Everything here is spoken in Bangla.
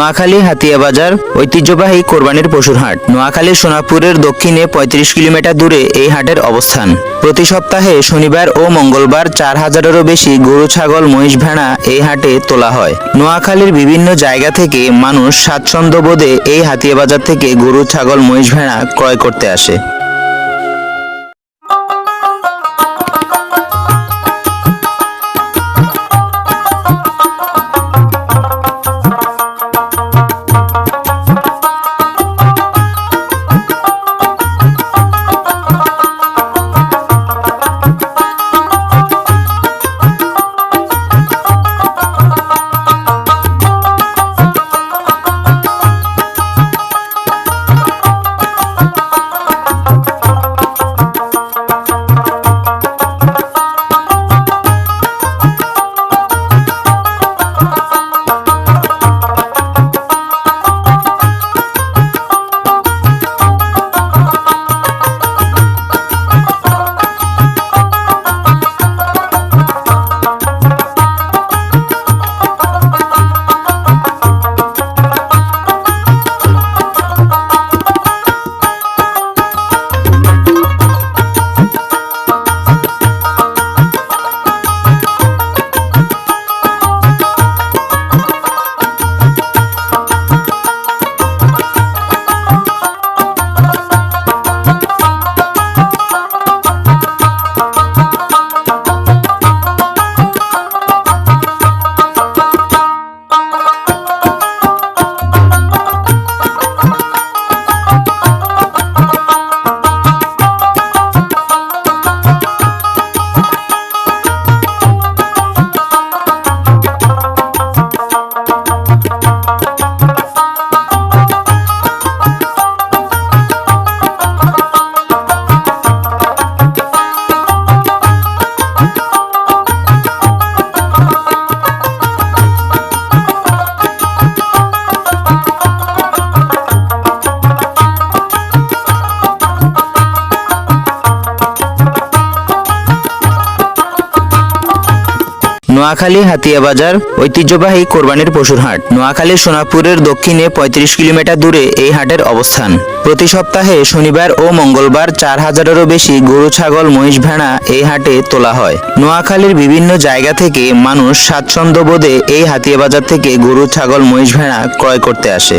নোয়াখালী হাতিয়া বাজার ঐতিহ্যবাহী কোরবানির পশুর হাট। নোয়াখালী সোনাপুরের দক্ষিণে ৩৫ কিলোমিটার দূরে এই হাটের অবস্থান। প্রতি সপ্তাহে শনিবার ও মঙ্গলবার চার হাজারেরও বেশি গরু, ছাগল, মহিষ ভেড়া এই হাটে তোলা হয়। নোয়াখালীর বিভিন্ন জায়গা থেকে মানুষ স্বাচ্ছন্দ্য বোধে এই হাতিয়া বাজার থেকে গরু, ছাগল, মহিষ ভেড়া ক্রয় করতে আসে। নোয়াখালী হাতিয়া বাজার ঐতিহ্যবাহী কোরবানির পশুর হাট। নোয়াখালী সোনাপুরের দক্ষিণে ৩৫ কিলোমিটার দূরে এই হাটের অবস্থান। প্রতি সপ্তাহে শনিবার ও মঙ্গলবার চার হাজারেরও বেশি গরু, ছাগল, মহিষ ভেড়া এই হাটে তোলা হয়। নোয়াখালীর বিভিন্ন জায়গা থেকে মানুষ স্বাচ্ছন্দ্য বোধে এই হাতিয়া বাজার থেকে গরু, ছাগল, মহিষ ভেড়া ক্রয় করতে আসে।